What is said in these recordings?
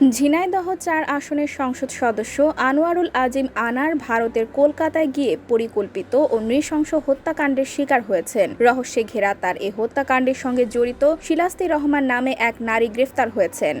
ঝিনাইদহ চার আসনের সংসদ সদস্য আনোয়ারুল আজিম আনার ভারতের কলকাতায় গিয়ে পরিকল্পিত ও নৃশংস হত্যাকাণ্ডের শিকার হয়েছেন। রহস্যে ঘেরা তার এই হত্যাকাণ্ডের সঙ্গে জড়িত শিলাস্তি রহমান নামে এক নারী গ্রেফতার হয়েছেন।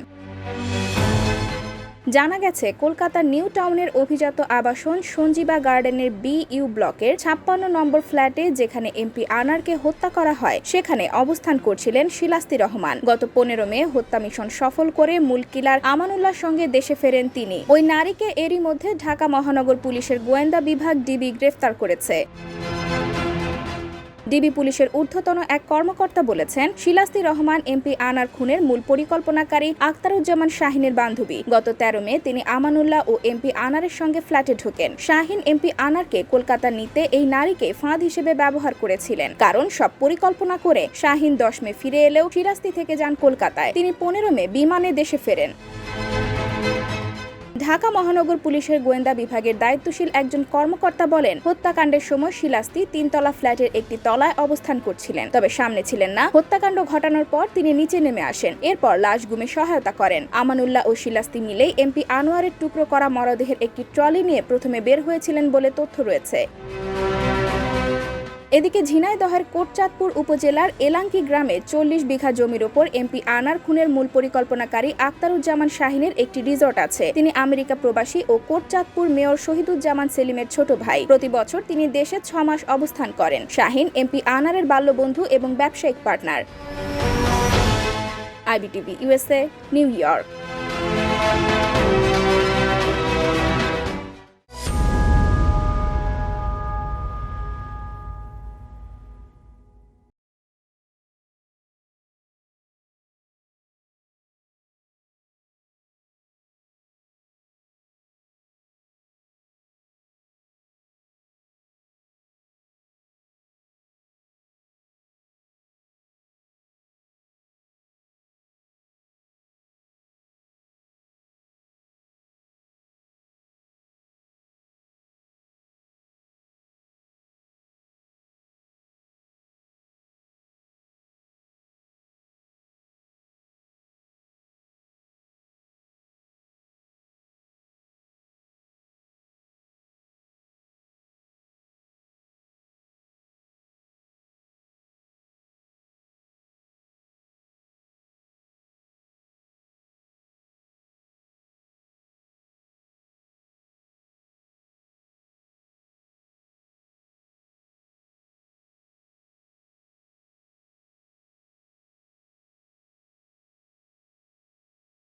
জানা গেছে, কলকাতার নিউ টাউনের অভিজাত আবাসন সঞ্জীবা গার্ডেনের বি ইউ ব্লকের ছাপ্পান্ন নম্বর ফ্ল্যাটে যেখানে এমপি আনারকে হত্যা করা হয়, সেখানে অবস্থান করছিলেন শিলাস্তি রহমান। গত পনেরো মে হত্যা মিশন সফল করে মূল কিলার আমানুল্লাহর সঙ্গে দেশে ফেরেন তিনি। ওই নারীকে এরই মধ্যে ঢাকা মহানগর পুলিশের গোয়েন্দা বিভাগ ডিবি গ্রেফতার করেছে। ডিবি পুলিশের ঊর্ধ্বতন এক কর্মকর্তা বলেছেন শিলাস্তি রহমান এমপি আনার খুনের মূল পরিকল্পনাকারী আক্তারুজ্জামান শাহিনের বান্ধবী। গত তেরো মে তিনি আমানুল্লাহ ও এমপি আনারের সঙ্গে ফ্ল্যাটে ঢোকেন। শাহিন এমপি আনারকে কলকাতা নিতে এই নারীকে ফাঁদ হিসেবে ব্যবহার করেছিলেন। কারণ সব পরিকল্পনা করে শাহিন দশ মে ফিরে এলেও শিলাস্তি থেকে যান কলকাতায়। তিনি পনেরো মে বিমানে দেশে ফেরেন। ঢাকা মহানগর পুলিশের গোয়েন্দা বিভাগের দায়িত্বশীল একজন কর্মকর্তা বলেন, হত্যাকাণ্ডের সময় শিলাস্তি তিনতলা ফ্ল্যাটের একটি তলায় অবস্থান করছিলেন। তবে সামনে ছিলেন না। হত্যাকাণ্ড ঘটানোর পর তিনি নিচে নেমে আসেন। এরপর লাশ গুমে সহায়তা করেন। আমানুল্লাহ ও শিলাস্তি মিলেই এমপি আনোয়ারের টুকরো করা মরদেহের একটি ট্রলি নিয়ে প্রথমে বের হয়েছিলেন বলে তথ্য রয়েছে। এদিকে ঝিনাইদহের কোটচাঁদপুর উপজেলার এলাঙ্কি গ্রামে চল্লিশ বিঘা জমির ওপর এমপি আনার খুনের মূল পরিকল্পনাকারী আক্তারুজ্জামান শাহিনের একটি রিসর্ট আছে। তিনি আমেরিকা প্রবাসী ও কোটচাঁদপুর মেয়র শহীদুজ্জামান সেলিমের ছোট ভাই। প্রতি বছর তিনি দেশে ছ মাস অবস্থান করেন। শাহিন এমপি আনারের বাল্যবন্ধু এবং ব্যবসায়িক partner. IBTV USA New York.